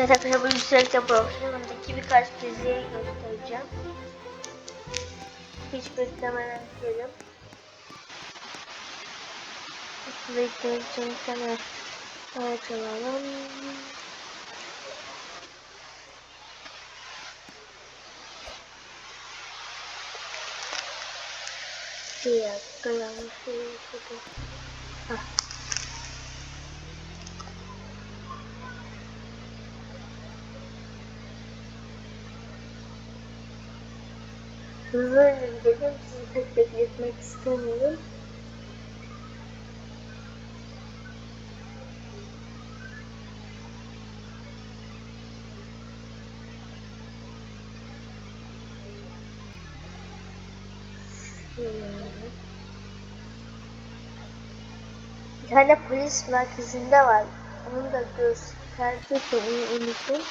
Arkadaşlar bu yüksekte programındaki birkaç diziyi göstereceğim. Hiç beklemeden. Bekleyin için sana açalım. Bir dakika Böyle gidelim. Sizi pek bekletmek istemiyorum. Bir tane polis merkezinde var. Onu da gösterdik onu unuttum.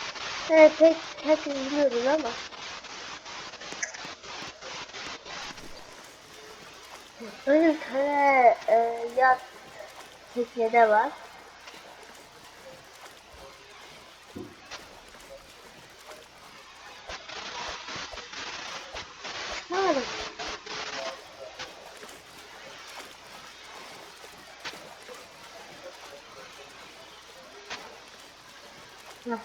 Evet pek herkes biliyoruz ama. Böyle bir tane e, yat teknede var. Var? Heh.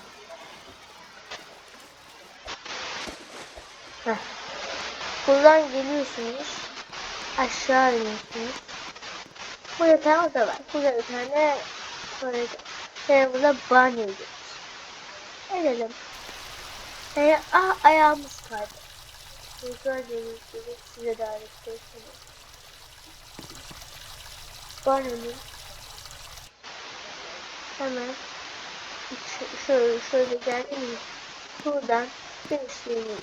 Heh. Buradan geliyorsunuz. Aşağı iniyorsunuz. Burada tane oda var. Burada bir tane tuvalet. Burada banyo ediyoruz. Edelim. Ee, ah ayağımız kaydı. Gördüğünüz gibi size davet ediyorum. Banyonun hemen şöyle şöyle geldim mi? Buradan şeyini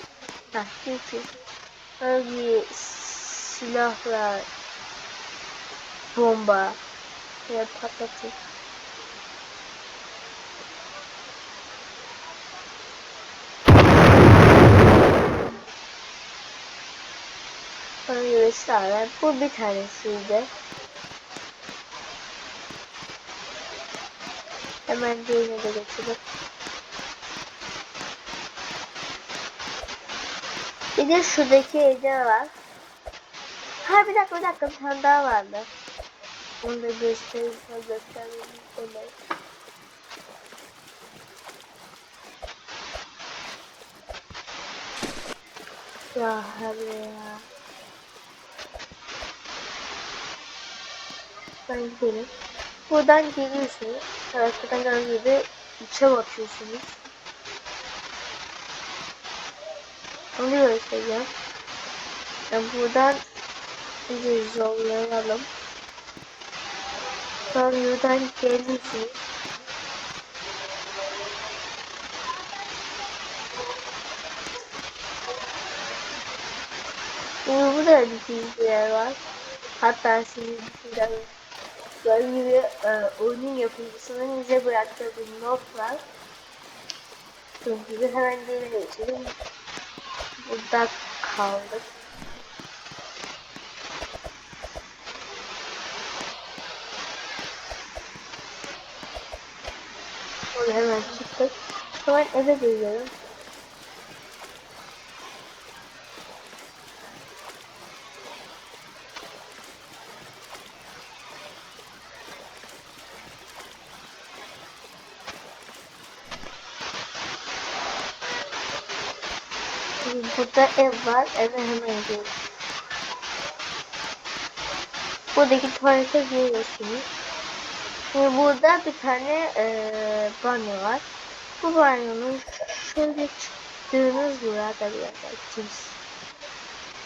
ha geçin. Böyle silahlar bomba ve patlatır. Böyle vesaire. Bu bir tanesiydi. Hemen diğerine de geçelim. Bir de şuradaki evde var. Ha bir dakika bir dakika bir tane daha vardı. Onu da göstereyim. Onu göstereyim. Onu. Ya abi ya. Ben gidelim. Buradan geliyorsunuz. Buradan gördüğünüz gibi içe bakıyorsunuz. Onu göstereceğim. Yani buradan iyice zorlayalım. Sonra buradan geliyorsunuz. Şimdi burada bir bilgiler var. Hatta sizin düşünceler Gördüğünüz gibi e, oyunun yapımcısının bize bıraktığı bir not var. Gibi hemen geri geçelim. Burada kaldık. Orada hemen çıktık. Hemen eve geliyorum. Burada ev var. Eve hemen gidiyoruz. Buradaki tuvalete giriyorsunuz. Şimdi burada bir tane e, banyo var. Bu banyonun şöyle çıktığınız burada bir yerde kimse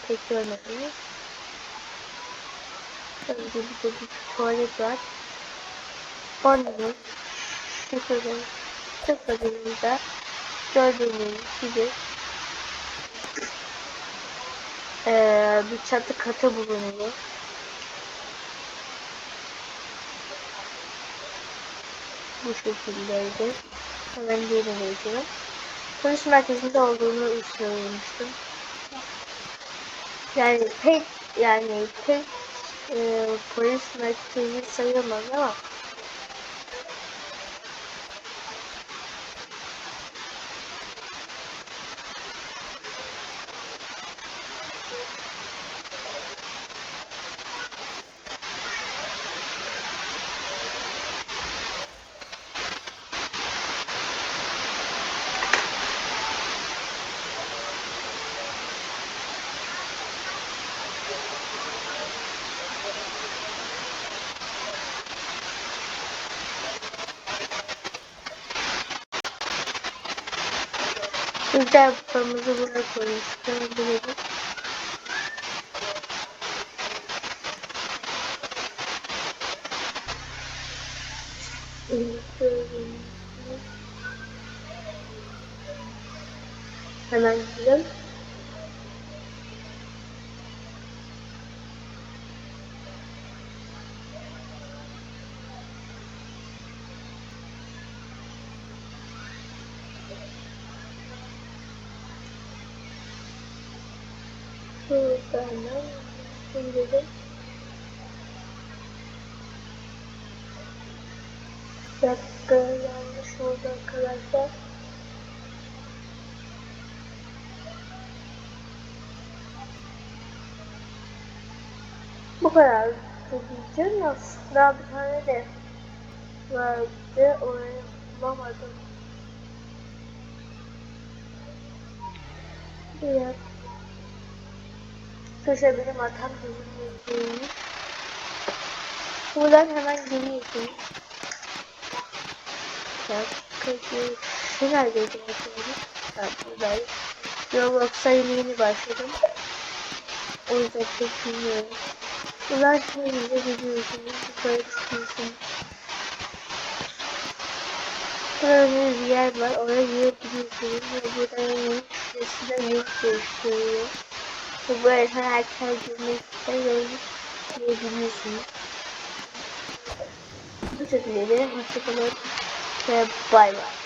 pek görmediniz. Bir de bir tuvalet var. Banyonun şurada tıkladığınızda gördüğünüz gibi ee, bir çatı katı bulunuyor. Bu şekildeydi. Hemen yerine geçelim. Polis merkezinde olduğunu söylemiştim. Yani pek yani pek e, polis merkezi sayılmaz ama Güzel pamuğumuzu buraya bilelim. Hemen gidelim. Şuradan gidelim. Bir dakika yanlış oldu arkadaşlar. Bu kadar diyeceğim. Daha bir tane de vardı. Orayı bulamadım. Bir dakika. Arkadaşlar benim hatam hızlı Buradan hemen geliyorsun. Dakikacı. Şu neredeydi mesela? Ha buradayım. Roblox'a yeni yeni başladım. O yüzden pek bilmiyorum. Buradan bize gidiyorsunuz. Yukarı çıkıyorsunuz. Burada bir yer var. Oraya girebiliyorsunuz. Ve burada yeni sesinden yok gösteriyor. Bu arada herkes girmekte görmüş diyebiliyorsunuz. Bu şekilde de hoşçakalın ve bay bay.